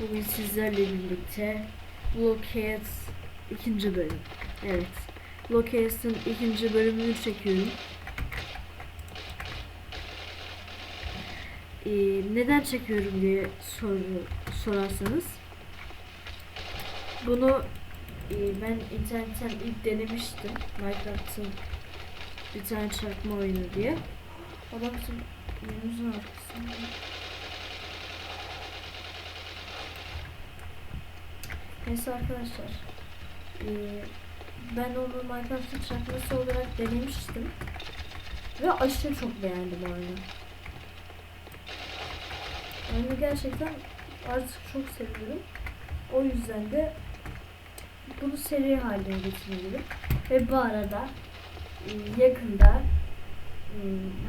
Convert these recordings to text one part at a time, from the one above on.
Bugün sizlerle birlikte Blockheads ikinci bölüm. Evet. Blockheads'ın ikinci bölümünü çekiyorum. Ee, neden çekiyorum diye soru sorarsanız bunu e, ben internetten ilk denemiştim. Minecraft'ın bir tane çarpma oyunu diye. Adam bizim arkasında. Neyse arkadaşlar. eee, ben onu Minecraft'ın çakması olarak denemiştim. Ve aşırı çok beğendim oyunu. Oyunu gerçekten artık çok seviyorum. O yüzden de bunu seri haline getirebilirim. Ve bu arada yakında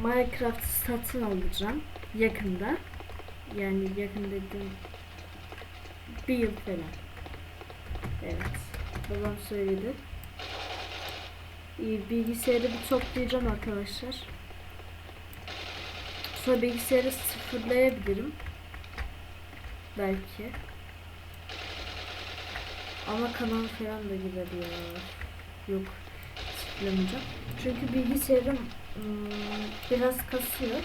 Minecraft satın alacağım. Yakında. Yani yakın dediğim bir yıl falan. Evet. Babam söyledi. İyi, bilgisayarı bir toplayacağım arkadaşlar. Sonra bilgisayarı sıfırlayabilirim. Belki. Ama kanal falan da gider ya. Yok. Sıfırlamayacağım. Çünkü bilgisayarım ım, biraz kasıyor.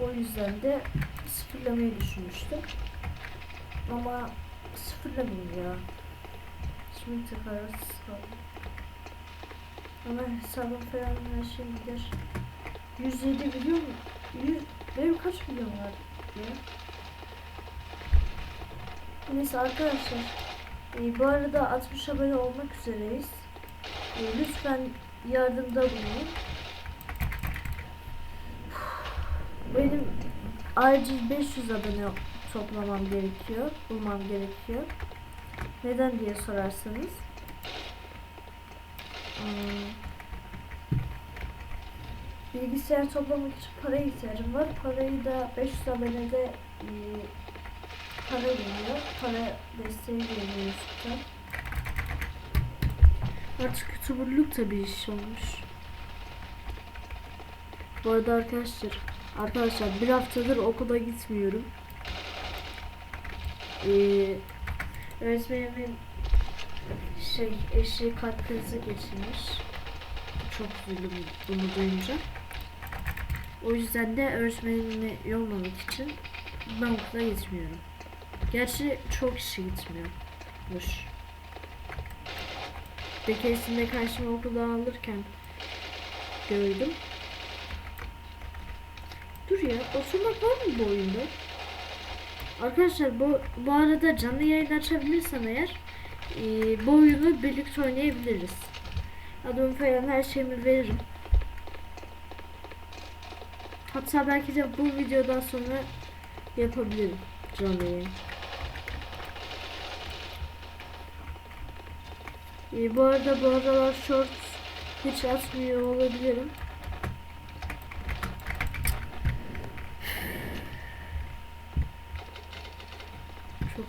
O yüzden de sıfırlamayı düşünmüştüm. Ama sıfırlamayayım ya. Şimdi tekrar kaldım. Ama hesabım falan her şey gider. 107 milyon mu? 100, benim kaç milyon var ya? Neyse arkadaşlar. e, bu arada 60 abone olmak üzereyiz. E, lütfen yardımda bulunun. Benim acil 500 abone toplamam gerekiyor, bulmam gerekiyor. Neden diye sorarsanız. Hmm, Bilgisayar toplamak için para ihtiyacım var. Parayı da 500 abonede e, para geliyor. Para desteği geliyor üstten. Artık youtuberluk da bir iş olmuş. Bu arada arkadaşlar Arkadaşlar bir haftadır okula gitmiyorum. Ee, öğretmenimin şey eşi kalp krizi geçirmiş. Çok üzüldüm bunu duyunca. O yüzden de öğretmenimi yormamak için ben okula gitmiyorum. Gerçi çok kişi gitmiyormuş. Bir keresinde karşıma okuldan alırken gördüm. Dur ya oturmak var mı bu oyunda? Arkadaşlar bu, bu arada canlı yayın açabilirsem eğer e, bu oyunu birlikte oynayabiliriz. Adımı falan her şeyimi veririm. Hatta belki de bu videodan sonra yapabilirim canlı yayın. E, bu arada bu aralar short hiç atmıyor olabilirim.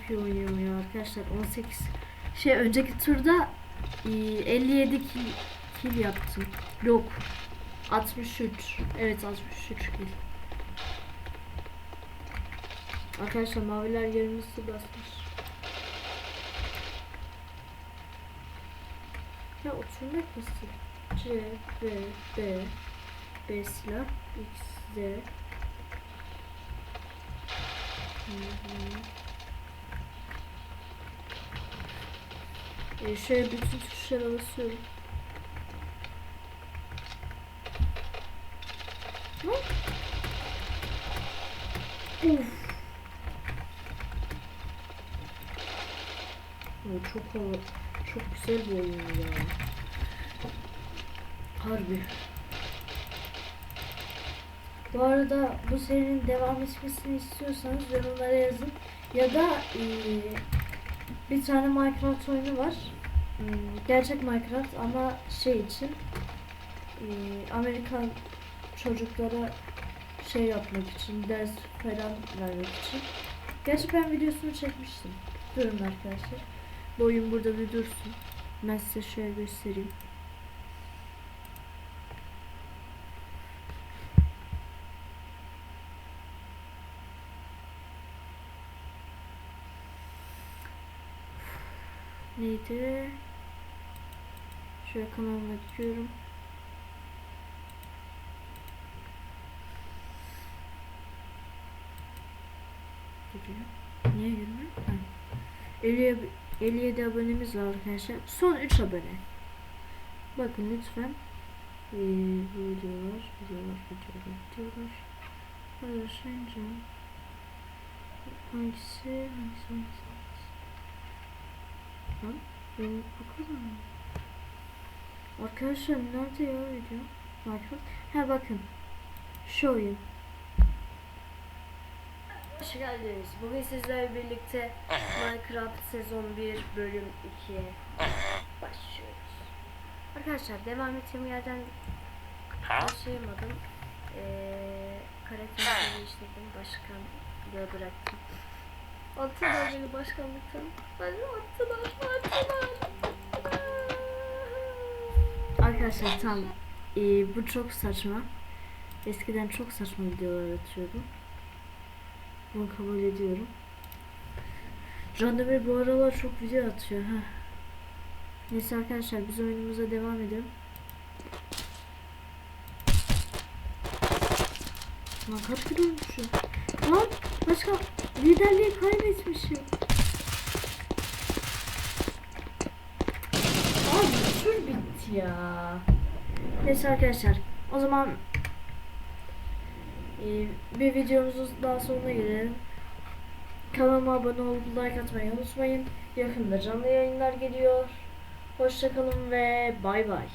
İyi oynuyor arkadaşlar. 18 şey önceki turda e, 57 kill, kill yaptım. Yok. 63 evet 63 kill. Arkadaşlar maviler yerimizi basmış. Ya oturmak nasıl C B B B silah X Z. Hı Ee, şöyle bütün tuşlara basıyorum. Uf. Çok çok güzel bir oyun ya. Harbi. Bu arada bu serinin devam etmesini istiyorsanız yorumlara yazın. Ya da eee bir tane Minecraft oyunu var. Hmm, Gerçek Minecraft ama şey için e, Amerikan çocuklara şey yapmak için, ders falan vermek için. Gerçi ben videosunu çekmiştim. Durun arkadaşlar. Bu oyun burada bir dursun. Ben size şöyle göstereyim. Neydi? Şöyle kanalıma bakıyorum. Gidiyor. Niye yürümüyor? Ha. 50, 57 abonemiz var arkadaşlar. Son 3 abone. Bakın lütfen. Ee, videolar, videolar, videolar, videolar. Paylaşınca hangisi, hangisi, hangisi? Lan benim bakalım. Arkadaşlar nerede ya video? Minecraft. Ha bakın. Şu oyun. Hoş geldiniz. Bugün sizlerle birlikte Minecraft sezon 1 bölüm 2'ye başlıyoruz. Arkadaşlar devam ettiğim yerden başlayamadım. Ee, karakterimi değiştirdim. Başkanlığı bıraktım. Attılar beni başkanlıktan. Beni attılar, attılar. Arkadaşlar tam ee, bu çok saçma. Eskiden çok saçma videolar atıyordum. Bunu kabul ediyorum. Randemir bu aralar çok video atıyor. ha. Neyse arkadaşlar biz oyunumuza devam edelim. Lan kaç kilo olmuşum? Lan başka liderliği kaybetmişim. Abi tur bitti ya. Neyse arkadaşlar o zaman ee, bir videomuzun daha sonuna gelelim. Kanalıma abone olup like atmayı unutmayın. Yakında canlı yayınlar geliyor. Hoşçakalın ve bay bay.